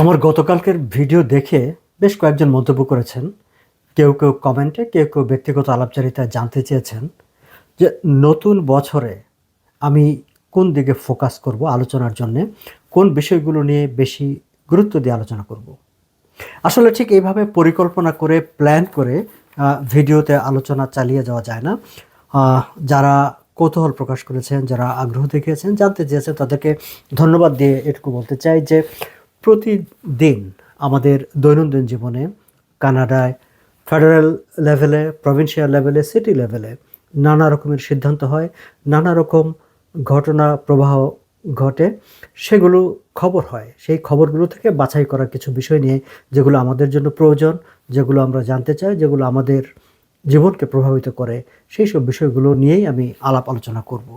আমার গতকালকের ভিডিও দেখে বেশ কয়েকজন মন্তব্য করেছেন। কেউ কেউ কমেন্টে, কেউ কেউ ব্যক্তিগত আলাপচারিতায় জানতে চেয়েছেন যে নতুন বছরে আমি কোন দিকে ফোকাস করব আলোচনার জন্যে, কোন বিষয়গুলো নিয়ে বেশি গুরুত্ব দিয়ে আলোচনা করব। আসলে ঠিক এইভাবে পরিকল্পনা করে, প্ল্যান করে ভিডিওতে আলোচনা চালিয়ে যাওয়া যায় না। যারা কৌতূহল প্রকাশ করেছেন, যারা আগ্রহ দেখিয়েছেন, জানতে চেয়েছেন, তাদেরকে ধন্যবাদ দিয়ে এটুকু বলতে চাই যে প্রতিদিন আমাদের দৈনন্দিন জীবনে কানাডায় ফেডারেল লেভেলে প্রভিন্সিয়াল লেভেলে সিটি লেভেলে নানা রকমের সিদ্ধান্ত হয়, নানা রকম ঘটনা প্রবাহ ঘটে। সেগুলো খবর হয়। সেই খবরগুলো থেকে বাছাই করা কিছু বিষয় নিয়ে যেগুলো আমাদের জন্য প্রয়োজন, যেগুলো আমরা জানতে চাই, যেগুলো আমাদের জীবনকে প্রভাবিত করে সেই সব বিষয়গুলো নিয়েই আমি আলাপ আলোচনা করব।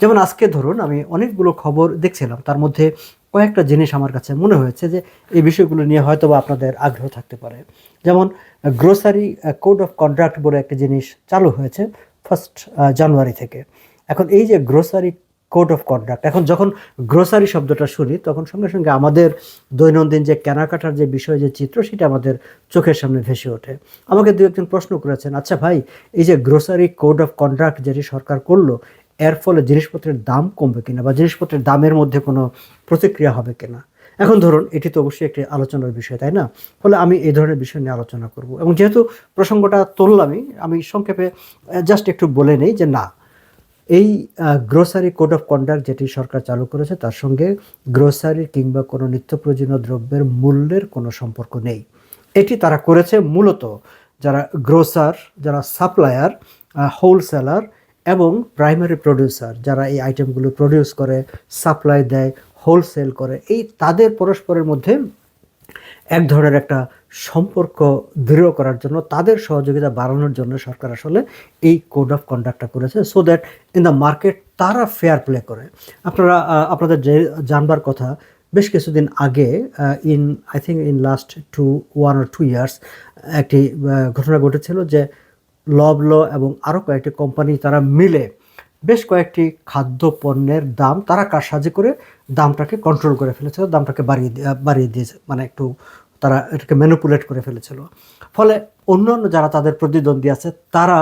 যেমন আজকে ধরুন আমি অনেকগুলো খবর দেখছিলাম, তার মধ্যে কয়েকটা জিনিস আমার কাছে মনে হয়েছে যে এই বিষয়গুলো নিয়ে হয়তো বা আপনাদের আগ্রহ থাকতে পারে। যেমন গ্রোসারি কোড অফ কন্ট্রাক্ট বলে একটা জিনিস চালু হয়েছে ফার্স্ট জানুয়ারি থেকে। এখন এই যে গ্রোসারি কোড অফ কন্ডাক্ট। এখন যখন গ্রোসারি শব্দটা শুনি, তখন সঙ্গে সঙ্গে আমাদের দৈনন্দিন যে কেনাকাটার যে বিষয়, যে চিত্র, সেটা আমাদের চোখের সামনে ভেসে ওঠে। আমাকে দু একজন প্রশ্ন করেছেন আচ্ছা ভাই, এই যে গ্রোসারি কোড অফ কন্ডাক্ট যেটি সরকার করল, এর ফলে জিনিসপত্রের দাম কমবে কিনা বা জিনিসপত্রের দামের মধ্যে কোনো প্রতিক্রিয়া হবে কিনা? এখন ধরুন, এটি তো অবশ্যই একটি আলোচনার বিষয়, তাই না? ফলে আমি এই ধরনের বিষয় নিয়ে আলোচনা করব। এবং যেহেতু প্রসঙ্গটা তুললামই আমি সংক্ষেপে জাস্ট একটু বলে নেই যে না এই গ্রোসারি কোড অফ কন্ডাক্ট যেটি সরকার চালু করেছে, তার সঙ্গে গ্রোসারি কিংবা কোনো নিত্য প্রয়োজনীয় দ্রব্যের মূল্যের কোনো সম্পর্ক নেই। এটি তারা করেছে মূলত যারা গ্রোসার যারা সাপ্লায়ার হোলসেলার এবং প্রাইমারি প্রডিউসার যারা এই আইটেমগুলো প্রডিউস করে সাপ্লাই দেয় হোলসেল করে, এই তাদের পরস্পরের মধ্যে এক ধরনের একটা সম্পর্ক দৃঢ় করার জন্য, তাদের সহযোগিতা বাড়ানোর জন্য সরকার আসলে এই কোড অফ কন্ডাক্টটা করেছে so that in the market তারা ফেয়ার প্লে করে। আপনারা আপনাদের যে জানবার কথা, বেশ কিছুদিন আগে in I think in last two one or two years একটি ঘটনা ঘটেছিল যে লবল এবং আরও কয়েকটি কোম্পানি তারা মিলে বেশ কয়েকটি খাদ্য পণ্যের দাম তারা কারসাজি করে দামটাকে কন্ট্রোল করে ফেলেছিল দামটাকে বাড়িয়ে বাড়িয়ে দিয়েছে। মানে একটু তারা এটাকে ম্যানুপুলেট করে ফেলেছিল। ফলে অন্যান্য যারা তাদের প্রতিদ্বন্দ্বী আছে, তারা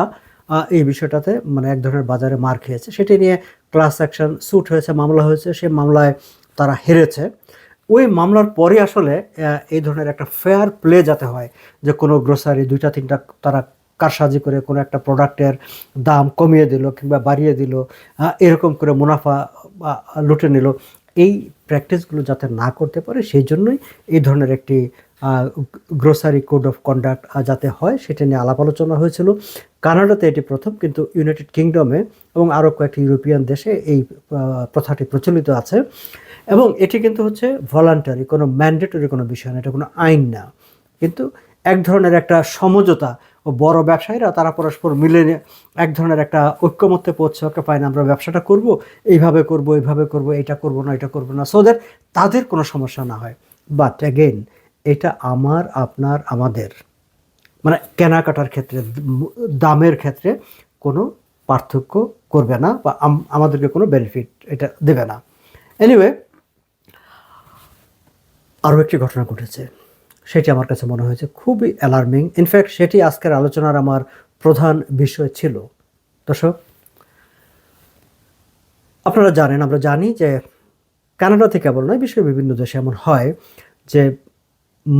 এই বিষয়টাতে মানে এক ধরনের বাজারে মার খেয়েছে। সেটি নিয়ে ক্লাস অ্যাকশন স্যুট হয়েছে, মামলা হয়েছে সেই মামলায় তারা হেরেছে। ওই মামলার পরে আসলে এই ধরনের একটা ফেয়ার প্লে যাতে হয়, যে কোনো গ্রোসারি দুইটা, তিনটা তারা কারসাজি করে কোনো একটা প্রোডাক্টের দাম কমিয়ে দিল কিংবা বাড়িয়ে দিল এরকম করে মুনাফা লুটে নিল। এই প্র্যাকটিসগুলো যাতে না করতে পারে, সেই জন্যই এই ধরনের একটি গ্রোসারি কোড অফ কন্ডাক্ট যাতে হয় সেটা নিয়ে আলাপ আলোচনা হয়েছিল। কানাডাতে এটি প্রথম, কিন্তু ইউনাইটেড কিংডমে এবং আরও কয়েকটি ইউরোপিয়ান দেশে এই প্রথাটি প্রচলিত আছে। এবং এটি কিন্তু হচ্ছে ভলান্টারি কোনো ম্যান্ডেটরি কোনো বিষয় না, এটা কোনো আইন না। কিন্তু এক ধরনের একটা সমঝোতা ও বড় ব্যবসায়ীরা, তারা পরস্পর মিলে এক ধরনের একটা ঐক্যমত্যে পৌঁছে, ওকে পায় না আমরা ব্যবসাটা করব, এইভাবে করব এইভাবে করব এটা করব না, এটা করব না। সো দ্যাট তাদের কোনো সমস্যা না হয়। বাট অ্যাগেন এটা আমার, আপনার, আমাদের। মানে কেনাকাটার ক্ষেত্রে, দামের ক্ষেত্রে কোনো পার্থক্য করবে না বা আম- আমাদেরকে কোনো বেনিফিট এটা দেবে না। এনিওয়ে আরও একটি ঘটনা ঘটেছে। সেটি আমার কাছে মনে হয়েছে খুবই অ্যালার্মিং ইনফ্যাক্ট সেটি আজকের আলোচনার আমার প্রধান বিষয় ছিল। দর্শক, আপনারা জানেন, আমরা জানি যে কানাডা থেকে কেবল নয়, বিশ্বের বিভিন্ন দেশে এমন হয় যে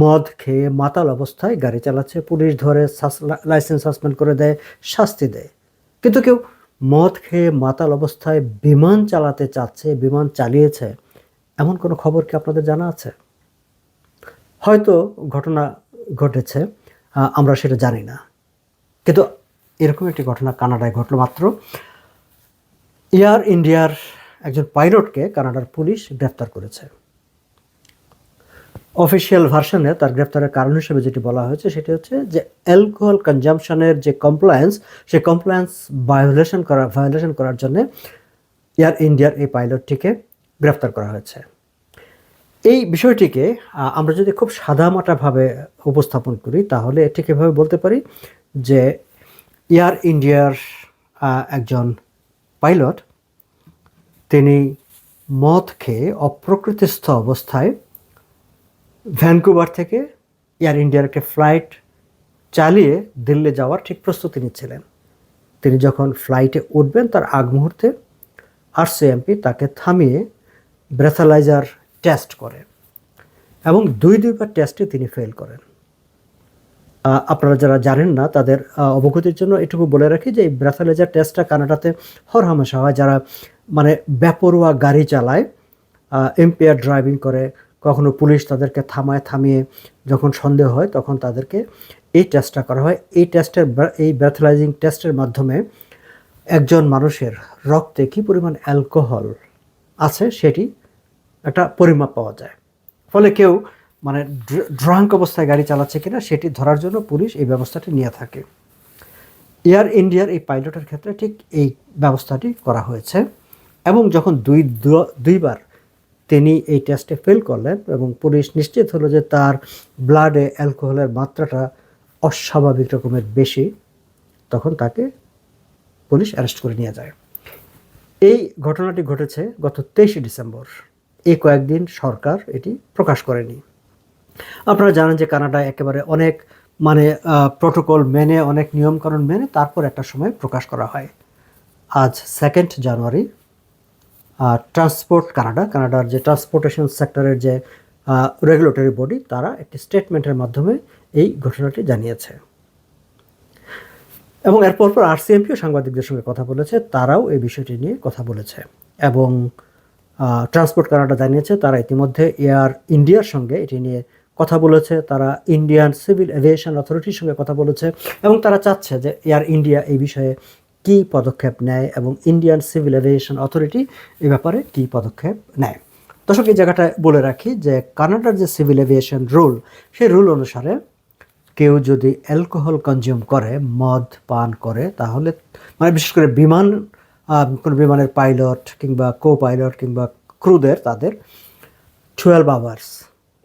মদ খেয়ে মাতাল অবস্থায় গাড়ি চালাচ্ছে পুলিশ ধরে লাইসেন্স সাসপেন্ড করে দেয়, শাস্তি দেয়। কিন্তু কেউ মদ খেয়ে মাতাল অবস্থায় বিমান চালাতে চাচ্ছে, বিমান চালিয়েছে, এমন কোনো খবর কি আপনাদের জানা আছে? হয়তো ঘটনা ঘটেছে আমরা সেটা জানি না। কিন্তু এরকম একটি ঘটনা কানাডায় ঘটলো মাত্র। এয়ার ইন্ডিয়ার একজন পাইলটকে কানাডার পুলিশ গ্রেফতার করেছে। অফিসিয়াল ভার্সনে তার গ্রেফতারের কারণ হিসেবে যেটি বলা হয়েছে সেটি হচ্ছে যে অ্যালকোহল কনজামশনের যে কমপ্লায়েন্স সেই কমপ্লায়েন্স ভায়োলেশন করা ভায়োলেশন করার জন্য এয়ার ইন্ডিয়ার এই পাইলটটিকে গ্রেফতার করা হয়েছে। এই বিষয়টিকে আমরা যদি খুব সাদামাটাভাবে উপস্থাপন করি, তাহলে এটিকে এভাবে বলতে পারি যে এয়ার ইন্ডিয়ার একজন পাইলট তিনি মদ খেয়ে অপ্রকৃতিস্থ অবস্থায় ভ্যানকুভার থেকে এয়ার ইন্ডিয়ার একটা ফ্লাইট চালিয়ে দিল্লি যাওয়ার ঠিক প্রস্তুতি নিচ্ছিলেন। তিনি যখন ফ্লাইটে উঠবেন, তার আগ মুহূর্তে আরসিএমপি তাকে থামিয়ে ব্রেথালাইজার টেস্ট করে এবং দুই দুইবার টেস্টে তিনি ফেল করেন। আপনারা যারা জানেন না, তাদের অবগতির জন্য এটুকু বলে রাখি যে এই ব্রেথালাইজার টেস্টটা কানাডাতে হরহামেশা হয়। যারা মানে বেপরোয়া গাড়ি চালায় এম্পিয়ার ড্রাইভিং করে কখনো পুলিশ তাদেরকে থামায়, থামিয়ে যখন সন্দেহ হয় তখন তাদেরকে এই টেস্টটা করা হয়। এই টেস্টের এই ব্রেথালাইজিং টেস্টের মাধ্যমে একজন মানুষের রক্তে কী পরিমাণ অ্যালকোহল আছে সেটি একটা পরিমাপ পাওয়া যায়। ফলে কেউ মানে ড্রাঙ্ক অবস্থায় গাড়ি চালাচ্ছে কিনা সেটি ধরার জন্য পুলিশ এই ব্যবস্থাটি নিয়ে থাকে। এয়ার ইন্ডিয়ার এই পাইলটের ক্ষেত্রে ঠিক এই ব্যবস্থাটি করা হয়েছে এবং যখন দুই দুইবার তিনি এই টেস্টে ফেল করলেন এবং পুলিশ নিশ্চিত হলো যে তার ব্লাডে অ্যালকোহলের মাত্রাটা অস্বাভাবিক রকমের বেশি, তখন তাকে পুলিশ অ্যারেস্ট করে নিয়ে যায়। এই ঘটনাটি ঘটেছে গত তেইশে ডিসেম্বর। এই কয়েকদিন সরকার এটি প্রকাশ করেনি। আপনারা জানেন যে কানাডা একেবারে অনেক মানে প্রোটোকল মেনে, অনেক নিয়মকানুন মেনে তারপর একটা সময় প্রকাশ করা হয়। আজ সেকেন্ড জানুয়ারি ট্রান্সপোর্ট কানাডা কানাডার যে ট্রান্সপোর্টেশন সেক্টরের যে রেগুলেটরি বডি তারা একটি স্টেটমেন্টের মাধ্যমে এই ঘটনাটি জানিয়েছে। এবং এরপর পর আরসিএমপিও সাংবাদিকদের সঙ্গে কথা বলেছে, তারাও এই বিষয়টি নিয়ে কথা বলেছে। এবং ট্রান্সপোর্ট কানাডা জানিয়েছে, তারা ইতিমধ্যে এয়ার ইন্ডিয়ার সঙ্গে এটি নিয়ে কথা বলেছে, তারা ইন্ডিয়ান সিভিল এভিয়েশন অথরিটির সঙ্গে কথা বলেছে, এবং তারা চাচ্ছে যে এয়ার ইন্ডিয়া এই বিষয়ে কী পদক্ষেপ নেয় এবং ইন্ডিয়ান সিভিল এভিয়েশন অথরিটি এ ব্যাপারে কী পদক্ষেপ নেয়? দর্শক, এই জায়গাটায় বলে রাখি যে কানাডার যে সিভিল এভিয়েশন রুল সেই রুল অনুসারে কেউ যদি অ্যালকোহল কনজিউম করে, মদ পান করে, তাহলে মানে বিশেষ করে বিমান কোনো বিমানের পাইলট কিংবা কো পাইলট কিংবা ক্রুদের তাদের টুয়েলভ আওয়ার্স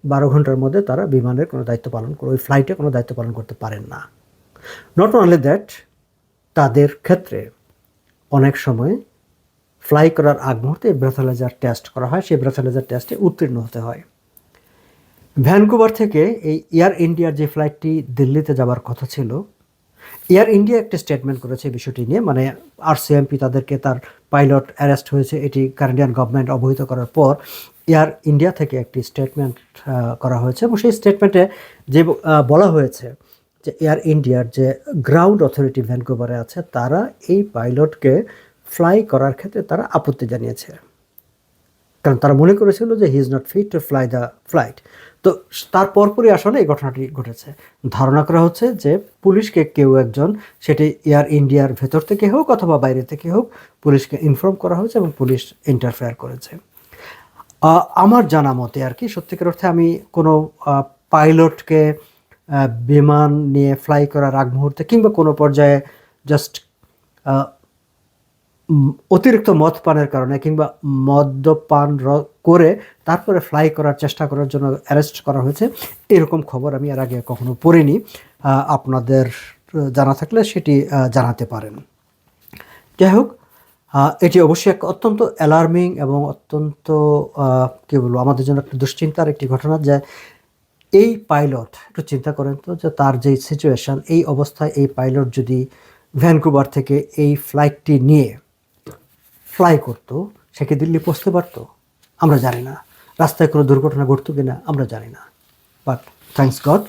বারো ঘণ্টার মধ্যে তারা বিমানের কোনো দায়িত্ব পালন করে, ওই ফ্লাইটে কোনো দায়িত্ব পালন করতে পারেন না। নট অনলি দ্যাট তাদের ক্ষেত্রে অনেক সময় ফ্লাই করার আগ মুহূর্তে ব্রেথালাইজার টেস্ট করা হয়, সেই ব্রেথালাইজার টেস্টে উত্তীর্ণ হতে হয়। ভ্যানকুভার থেকে এই এয়ার ইন্ডিয়ার যে ফ্লাইটটি দিল্লিতে যাওয়ার কথা ছিল এয়ার ইন্ডিয়া একটা স্টেটমেন্ট করেছে এই বিষয়টি নিয়ে মানে আরসিএমপি তাদেরকে তার পাইলট অ্যারেস্ট হয়েছে, এটি কানাডিয়ান গভর্নমেন্ট অবহিত করার পর এয়ার ইন্ডিয়া থেকে একটি স্টেটমেন্ট করা হয়েছে এবং সেই স্টেটমেন্টে যে বলা হয়েছে যে এয়ার ইন্ডিয়ার যে গ্রাউন্ড অথরিটি ভ্যানকুভারে আছে, তারা এই পাইলটকে ফ্লাই করার ক্ষেত্রে তারা আপত্তি জানিয়েছে। কারণ তারা মনে করেছিল যে he is not fit to fly the flight তো তার পরপরই আসলে এই ঘটনাটি ঘটেছে। ধারণা করা হচ্ছে যে পুলিশকে কেউ একজন সেটি এয়ার ইন্ডিয়ার ভেতর থেকে হোক অথবা বাইরে থেকে হোক, পুলিশকে ইনফর্ম করা হয়েছে এবং পুলিশ ইন্টারফেয়ার করেছে। আমার জানা মতে আর কি, সত্যিকার অর্থে আমি কোনো পাইলটকে বিমান নিয়ে ফ্লাই করার আগ মুহূর্তে কিংবা কোনো পর্যায়ে জাস্ট অতিরিক্ত মদ পানের কারণে কিংবা মদ্যপান করে তারপরে ফ্লাই করার চেষ্টা করার জন্য অ্যারেস্ট করা হয়েছে, এরকম খবর আমি এর আগে কখনো পড়িনি। আপনাদের জানা থাকলে সেটি জানাতে পারেন। যাই হোক এটি অবশ্যই এক অত্যন্ত অ্যালার্মিং এবং অত্যন্ত কী বলব, আমাদের জন্য একটা দুশ্চিন্তার একটি ঘটনা যে এই পাইলট, একটু চিন্তা করেন তো যে তার যে সিচুয়েশন এই অবস্থায় এই পাইলট যদি ভ্যানকুভার থেকে এই ফ্লাইটটি নিয়ে ফ্লাই করতো, সে কি দিল্লি পৌঁছতে পারতো? আমরা জানি না। রাস্তায় কোনো দুর্ঘটনা ঘটতো কিনা, আমরা জানি না। বাট থ্যাঙ্কস গড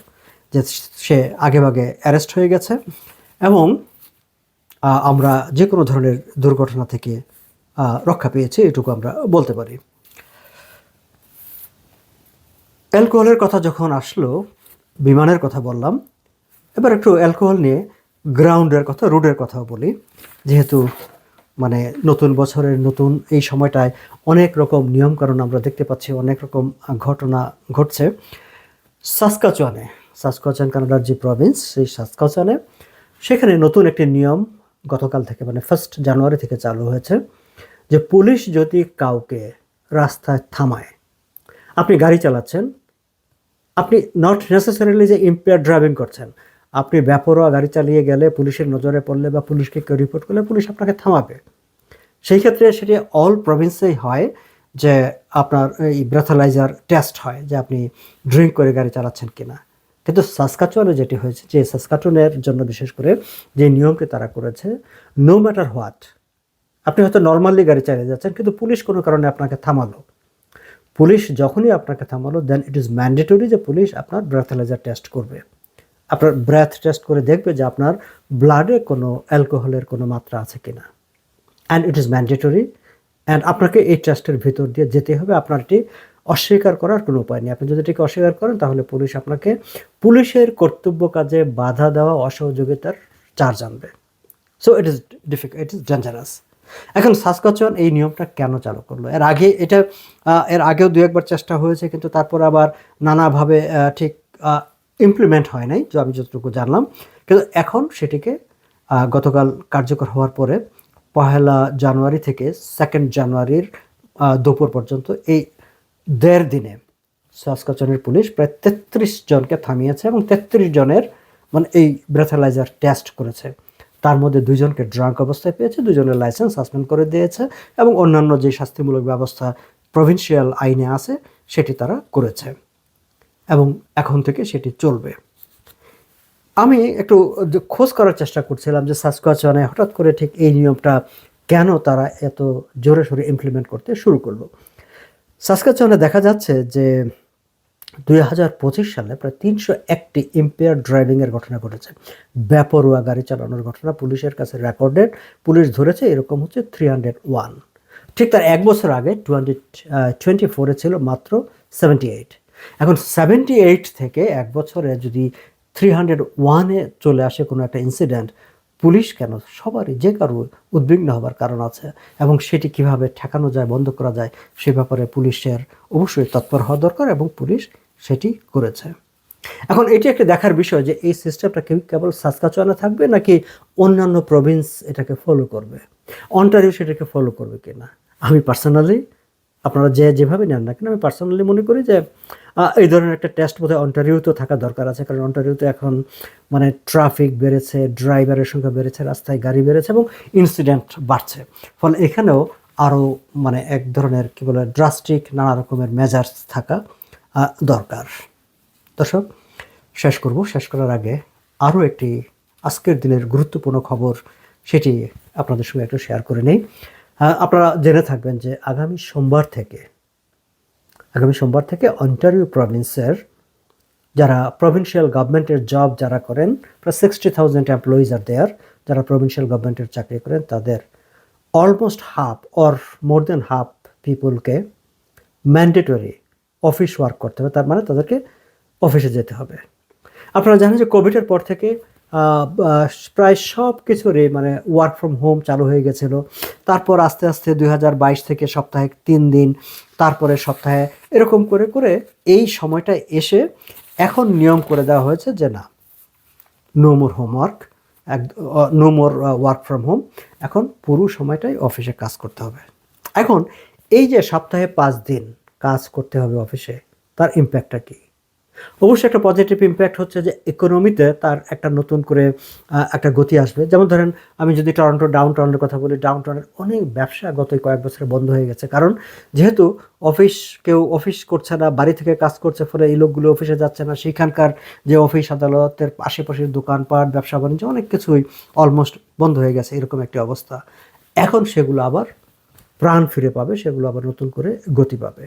যে সে আগেভাগে অ্যারেস্ট হয়ে গেছে এবং আমরা যে কোনো ধরনের দুর্ঘটনা থেকে রক্ষা পেয়েছি, এটুকু আমরা বলতে পারি। অ্যালকোহলের কথা যখন আসলো, বিমানের কথা বললাম, এবার একটু অ্যালকোহল নিয়ে গ্রাউন্ডের কথা, রোডের কথাও বলি। যেহেতু মানে নতুন বছরের নতুন এই সময়টায় অনেক রকম নিয়মকানুন আমরা দেখতে পাচ্ছি, অনেক রকম ঘটনা ঘটছে। সাসকাচুয়ানে, সাসকাচুয়ান কানাডার যে প্রভিন্স, সেই সাসকাচুয়ানে সেখানে নতুন একটি নিয়ম গতকাল থেকে মানে ফার্স্ট জানুয়ারি থেকে চালু হয়েছে যে পুলিশ যদি কাউকে রাস্তায় থামায়, আপনি গাড়ি চালাচ্ছেন আপনি নট নেসেসারিলি যে ইম্পেয়ার ড্রাইভিং করছেন, আপনি ব্যাপরোয়া গাড়ি চালিয়ে গেলে পুলিশের নজরে পড়লে বা পুলিশকে কেউ রিপোর্ট করলে পুলিশ আপনাকে থামাবে। সেই ক্ষেত্রে সেটি অল প্রভিন্সেই হয় যে আপনার এই ব্রেথালাইজার টেস্ট হয় যে আপনি ড্রিঙ্ক করে গাড়ি চালাচ্ছেন কিনা। কিন্তু সাসকাচুয়ানে যেটি হয়েছে, যে সাসকাচুনের জন্য বিশেষ করে যে নিয়মটি তারা করেছে নো ম্যাটার হোয়াট আপনি হয়তো নর্মালি গাড়ি চালিয়ে যাচ্ছেন, কিন্তু পুলিশ কোনো কারণে আপনাকে থামালো। পুলিশ যখনই আপনাকে থামালো দেন ইট ইজ ম্যান্ডেটরি যে পুলিশ আপনার ব্রেথালাইজার টেস্ট করবে। আপনার ব্রেথ টেস্ট করে দেখবে যে আপনার ব্লাডে কোনো অ্যালকোহলের কোনো মাত্রা আছে কি না and it is mandatory and আপনাকে এই টেস্টের ভিতর দিয়ে যেতে হবে। আপনার এটি অস্বীকার করার কোনো উপায় নেই। আপনি যদি এটিকে অস্বীকার করেন, তাহলে পুলিশ আপনাকে পুলিশের কর্তব্য কাজে বাধা দেওয়া, অসহযোগিতার চার্জ আনবে। So it is difficult it is dangerous এখন সাসকচন এই নিয়মটা কেন চালু করল? এর আগে এটা এর আগেও দু একবার চেষ্টা হয়েছে, কিন্তু তারপর আবার নানাভাবে ঠিক ইমপ্লিমেন্ট হয় নাই আমি যতটুকু জানলাম। কিন্তু এখন সেটিকে গতকাল কার্যকর হওয়ার পরে পহেলা জানুয়ারি থেকে সেকেন্ড জানুয়ারির দুপুর পর্যন্ত এই দেড় দিনে সাসকচনের পুলিশ প্রায় তেত্রিশ জনকে থামিয়েছে এবং তেত্রিশ জনের মানে এই ব্রেথালাইজার টেস্ট করেছে। তার মধ্যে দুইজনকে ড্রাঙ্ক অবস্থায় পেয়েছে, দুজনের লাইসেন্স সাসপেন্ড করে দিয়েছে এবং অন্যান্য যে শাস্তিমূলক ব্যবস্থা প্রভিন্সিয়াল আইনে আছে, সেটি তারা করেছে এবং এখন থেকে সেটি চলবে। আমি একটু খোঁজ করার চেষ্টা করছিলাম যে সাসকোয়াচনে হঠাৎ করে ঠিক এই নিয়মটা কেন তারা এত জোরে সোরে ইমপ্লিমেন্ট করতে শুরু করল। সাসকোয়াচনে দেখা যাচ্ছে যে দুই হাজার পঁচিশ সালে প্রায় তিনশো একটি ইম্পেয়ার ড্রাইভিংয়ের ঘটনা ঘটেছে। বেপরোয়া গাড়ি চালানোর ঘটনা পুলিশের কাছে রেকর্ডেড পুলিশ ধরেছে এরকম হচ্ছে থ্রি হান্ড্রেড ওয়ান ঠিক তার এক বছর আগে টোয়েন্টি টোয়েন্টি ফোরে ছিল মাত্র সেভেন্টি এইট এখন সেভেন্টি এইট থেকে এক বছরে যদি থ্রি হান্ড্রেড ওয়ানে চলে আসে কোনো একটা ইনসিডেন্ট পুলিশ কেন সবারই যে কারও উদ্বিগ্ন হবার কারণ আছে এবং সেটি কীভাবে ঠেকানো যায়, বন্ধ করা যায়, সে ব্যাপারে পুলিশের অবশ্যই তৎপর হওয়া দরকার এবং পুলিশ সেটি করেছে। এখন এটি একটি দেখার বিষয় যে এই সিস্টেমটা কেউ কেবল সাসকাচুয়ানে থাকবে নাকি অন্যান্য প্রভিন্স এটাকে ফলো করবে? অন্টারিও সেটাকে ফলো করবে কিনা আমি পার্সোনালি আপনারা যে যেভাবে নেন না কেন, আমি পার্সোনালি মনে করি যে এই ধরনের একটা টেস্ট বোধহয় অন্টারিওতেও থাকা দরকার আছে। কারণ অন্টারিওতে এখন মানে ট্রাফিক বেড়েছে ড্রাইভারের সংখ্যা বেড়েছে, রাস্তায় গাড়ি বেড়েছে এবং ইনসিডেন্ট বাড়ছে। ফলে এখানেও আরও মানে এক ধরনের কী বলে ড্রাস্টিক নানা রকমের মেজার্স থাকা দরকার। দর্শক, শেষ করব। শেষ করার আগে আরও একটি আজকের দিনের গুরুত্বপূর্ণ খবর, সেটি আপনাদের সঙ্গে একটু শেয়ার করে নেই। আপনারা জেনে থাকবেন যে আগামী সোমবার থেকে, আগামী সোমবার থেকে অন্টারিও প্রভিন্সের যারা প্রভিন্সিয়াল গভর্নমেন্টের জব যারা করেন, প্রায় সিক্সটি থাউজেন্ড এমপ্লয়িজ আর দেয়ার যারা প্রভিন্সিয়াল গভর্নমেন্টের চাকরি করেন, তাদের almost half or more than half পিপুলকে mandatory office work করতে হবে, তার মানে তাদেরকে অফিসে যেতে হবে। আপনারা জানেন যে কোভিডের পর থেকে প্রায় সব কিছুরই মানে ওয়ার্ক ফ্রম হোম চালু হয়ে গেছিল। তারপর আস্তে আস্তে দু হাজার বাইশ থেকে সপ্তাহে তিন দিন, তারপরে সপ্তাহে এরকম করে করে এই সময়টা এসে এখন নিয়ম করে দেওয়া হয়েছে যে না নো মোর হোমওয়ার্ক এক no more work from home এখন পুরো সময়টাই অফিসে কাজ করতে হবে। এখন এই যে সপ্তাহে পাঁচ দিন কাজ করতে হবে অফিসে, তার ইম্প্যাক্টটা কী? অবশ্যই একটা পজিটিভ ইম্প্যাক্ট হচ্ছে যে ইকোনমিতে তার একটা নতুন করে একটা গতি আসবে। যেমন ধরেন, আমি যদি টরন্টো ডাউন টাউনের কথা বলি ডাউন টাউনের অনেক ব্যবসা গত কয়েক বছরে বন্ধ হয়ে গেছে। কারণ যেহেতু অফিস কেউ অফিস করছে না, বাড়ি থেকে কাজ করছে, ফলে এই লোকগুলো অফিসে যাচ্ছে না, সেখানকার যে অফিস আদালতের আশেপাশের দোকানপাট, ব্যবসা বাণিজ্য, অনেক কিছুই অলমোস্ট বন্ধ হয়ে গেছে, এরকম একটি অবস্থা। এখন সেগুলো আবার প্রাণ ফিরে পাবে, সেগুলো আবার নতুন করে গতি পাবে।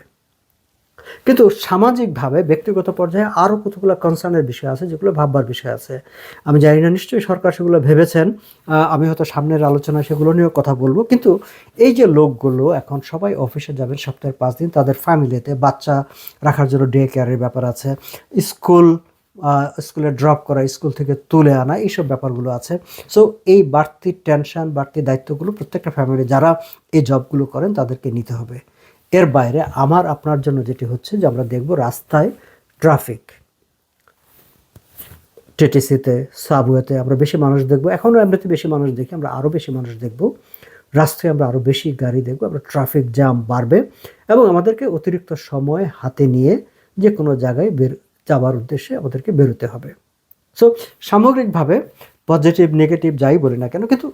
কিন্তু সামাজিকভাবে, ব্যক্তিগত পর্যায়ে আরও কতগুলো কনসার্নের বিষয় আছে, যেগুলো ভাববার বিষয় আছে? আমি জানি না, নিশ্চয়ই সরকার সেগুলো ভেবেছেন। আমি হয়তো সামনের আলোচনায় সেগুলো নিয়েও কথা বলব। কিন্তু এই যে লোকগুলো এখন সবাই অফিসে যাবেন সপ্তাহের পাঁচ দিন, তাদের ফ্যামিলিতে বাচ্চা রাখার জন্য ডে কেয়ারের ব্যাপার আছে স্কুল স্কুলে ড্রপ করা স্কুল থেকে তুলে আনা, এইসব ব্যাপারগুলো আছে। সো এই বাড়তি টেনশন বাড়তি দায়িত্বগুলো প্রত্যেকটা ফ্যামিলি যারা এই জবগুলো করেন, তাদেরকে নিতে হবে। এর বাইরে আমার, আপনার জন্য যেটি হচ্ছে যে আমরা দেখব রাস্তায় ট্রাফিক টিটিসিতে সাবওয়েতে আমরা বেশি মানুষ দেখব। এখনও এমনিতে বেশি মানুষ দেখি, আমরা আরও বেশি মানুষ দেখব। রাস্তায় আমরা আরও বেশি গাড়ি দেখব, আমরা ট্রাফিক জ্যাম বাড়বে এবং আমাদেরকে অতিরিক্ত সময় হাতে নিয়ে যে কোনো জায়গায় বের, যাওয়ার উদ্দেশ্যে আমাদেরকে বেরোতে হবে। সো সামগ্রিকভাবে পজিটিভ নেগেটিভ যাই বলি না কেন, কিন্তু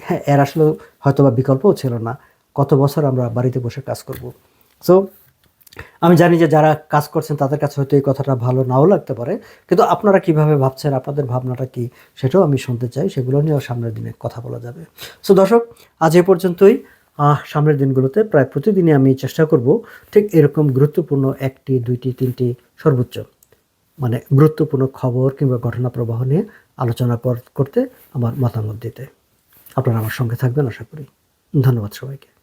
হ্যাঁ এর আসলে হয়তো বা বিকল্পও ছিল না। কত বছর আমরা বাড়িতে বসে কাজ করব। সো আমি জানি যে যারা কাজ করছেন তাদের কাছে হয়তো এই কথাটা ভালো নাও লাগতে পারে, কিন্তু আপনারা কীভাবে ভাবছেন, আপনাদের ভাবনাটা কি সেটাও আমি শুনতে চাই, সেগুলো নিয়েও সামনের দিনে কথা বলা যাবে। সো দর্শক, আজ এ পর্যন্তই। সামনের দিনগুলোতে প্রায় প্রতিদিনই আমি চেষ্টা করব ঠিক এরকম গুরুত্বপূর্ণ একটি, দুইটি, তিনটি সর্বোচ্চ মানে গুরুত্বপূর্ণ খবর কিংবা ঘটনা প্রবাহ নিয়ে আলোচনা কর- করতে আমার মতামত দিতে। আপনারা আমার সঙ্গে থাকবেন, আশা করি। ধন্যবাদ সবাইকে।